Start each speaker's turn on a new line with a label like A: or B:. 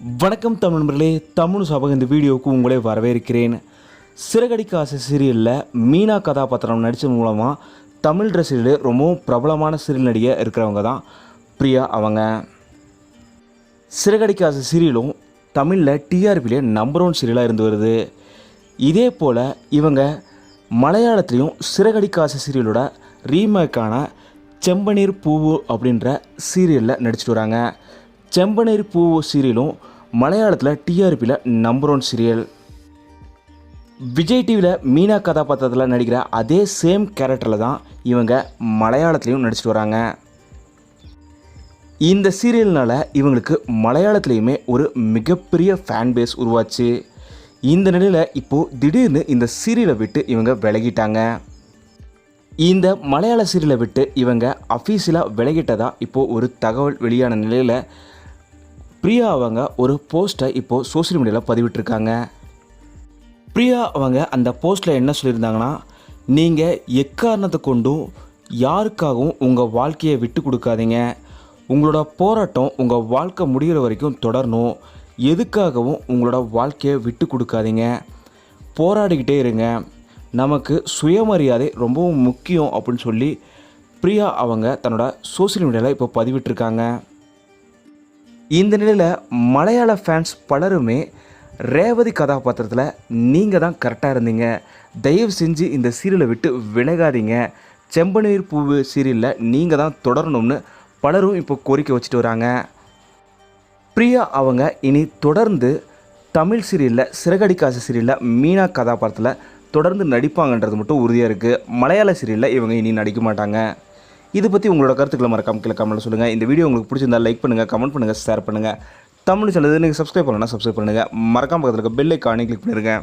A: வணக்கம் தமிழ் நண்பர்களே தமிழ் சபக இந்த வீடியோவுக்கு உங்களே வரவேற்கிறேன். சிறகடிக்க ஆசை சீரியலில் மீனா கதாபாத்திரம் நடித்தது மூலமாக தமிழ் ரசிகர்களே ரொம்பவும் பிரபலமான சீரியல் நடிகை இருக்கிறவங்க தான். பிரியா அவங்க. சிறகடிக்க ஆசை சீரியலும் தமிழில் டிஆர்பியிலே நம்பர் ஒன் சீரியலாக இருந்து வருது. இதே போல் இவங்க மலையாளத்துலேயும் சிறகடிக்க ஆசை சீரியலோட ரீமேக்கான செம்பனீர் பூவு அப்படின்ற சீரியலில் நடிச்சிட்டு வராங்க. செம்பனேரி பூவோ சீரியலும் மலையாளத்தில் டிஆர்பியில் நம்பர் ஒன் சீரியல் விஜய் டிவியில் மீனா கதாபாத்திரத்தில் நடிக்கிற அதே சேம் கேரக்டரில் தான் இவங்க மலையாளத்துலேயும் நடிச்சிட்டு வராங்க. இந்த சீரியல்னால் இவங்களுக்கு மலையாளத்துலேயுமே ஒரு மிகப்பெரிய ஃபேன் பேஸ் உருவாச்சு. இந்த நிலையில் இப்போது திடீர்னு இந்த சீரியலை விட்டு இவங்க விலகிட்டாங்க. இந்த மலையாள சீரியலை விட்டு இவங்க அஃபீஷியலாக விலகிட்டதாக இப்போது ஒரு தகவல் வெளியான நிலையில் பிரியா அவங்க ஒரு போஸ்ட்டை இப்போது சோஷியல் மீடியாவில் பதிவிட்டிருக்காங்க. பிரியா அவங்க அந்த போஸ்ட்டில் என்ன சொல்லியிருந்தாங்கன்னா நீங்கள் எக்காரணத்தை கொண்டும் யாருக்காகவும் உங்கள் வாழ்க்கையை விட்டு கொடுக்காதீங்க. உங்களோட போராட்டம் உங்கள் வாழ்க்கை முடிகிற வரைக்கும் தொடரணும். எதுக்காகவும் உங்களோட வாழ்க்கையை விட்டு கொடுக்காதீங்க. போராடிக்கிட்டே இருங்க. நமக்கு சுயமரியாதை ரொம்பவும் முக்கியம் அப்படின்னு சொல்லி பிரியா அவங்க தன்னோட சோஷியல் மீடியாவில் இப்போ பதிவிட்டிருக்காங்க. இந்த நிலையில் மலையாள ஃபேன்ஸ் பலருமே ரேவதி கதாபாத்திரத்தில் நீங்கள் தான் கரெக்டாக இருந்தீங்க. தயவு செஞ்சு இந்த சீரியலை விட்டு விலகாதீங்க. செம்பனீர் பூவு சீரியலில் நீங்கள் தான் தொடரணும்னு பலரும் இப்போ கோரிக்கை வச்சுட்டு வராங்க. பிரியா அவங்க இனி தொடர்ந்து தமிழ் சீரியலில் சிறகடிக்காசு சீரியலில் மீனா கதாபாத்திரத்தில் தொடர்ந்து நடிப்பாங்கன்றது மட்டும் உறுதியாக இருக்குது மலையாள சீரியலில் இவங்க இனி நடிக்க மாட்டாங்க. இது பற்றி உங்களோட கருத்துக்களை மறக்காம கீழே கமெண்ட்டில் சொல்லுங்கள் இந்த வீடியோ உங்களுக்கு பிடிச்சிருந்தா லைக் பண்ணுங்கள் கமெண்ட் பண்ணுங்கள் ஷேர் பண்ணுங்கள் தமிழ் சேனல் நீங்கள் சப்ஸ்கிரைப் பண்ணலன்னா சப்ஸ்கிரைப் பண்ணுங்கள் மறக்காம பக்கத்தில் இருக்க பெல் ஐக்கானே கிளிக் பண்ணிடுங்க